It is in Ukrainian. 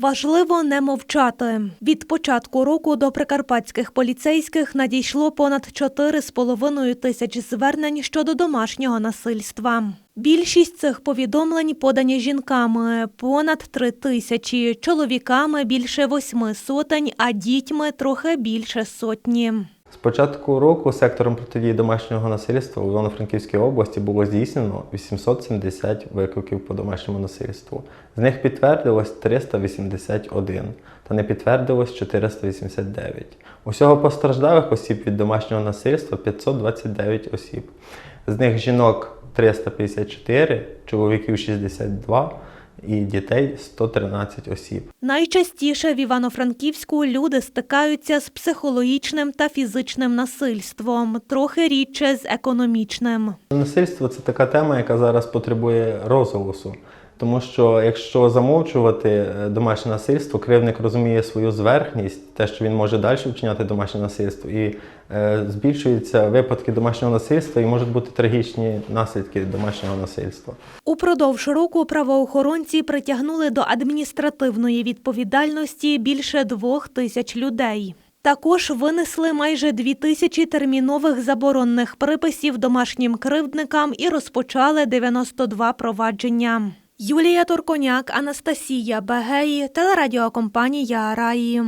Важливо не мовчати. Від початку року до прикарпатських поліцейських надійшло понад 4,5 тисяч звернень щодо домашнього насильства. Більшість цих повідомлень подані жінками понад три тисячі, чоловіками більше восьми сотень, а дітьми трохи більше сотні. З початку року сектором протидії домашнього насильства у Івано-Франківській області було здійснено 870 викликів по домашньому насильству. З них підтвердилось 381 та не підтвердилось 489. Усього постраждалих осіб від домашнього насильства 529 осіб. З них жінок 354, чоловіків 62 і дітей 113 осіб. Найчастіше в Івано-Франківську люди стикаються з психологічним та фізичним насильством, трохи рідше з економічним. Насильство це така тема, яка зараз потребує розголосу. Тому що якщо замовчувати е, домашнє насильство, кривник розуміє свою зверхність, те, що він може далі вчиняти домашнє насильство, і е, збільшуються випадки домашнього насильства і можуть бути трагічні наслідки домашнього насильства. Упродовж року правоохоронці притягнули до адміністративної відповідальності більше двох тисяч людей. Також винесли майже дві тисячі термінових заборонних приписів домашнім кривдникам і розпочали 92 провадження. Юлія Торконяк, Анастасія Бегеї, телерадіокомпанія Раї.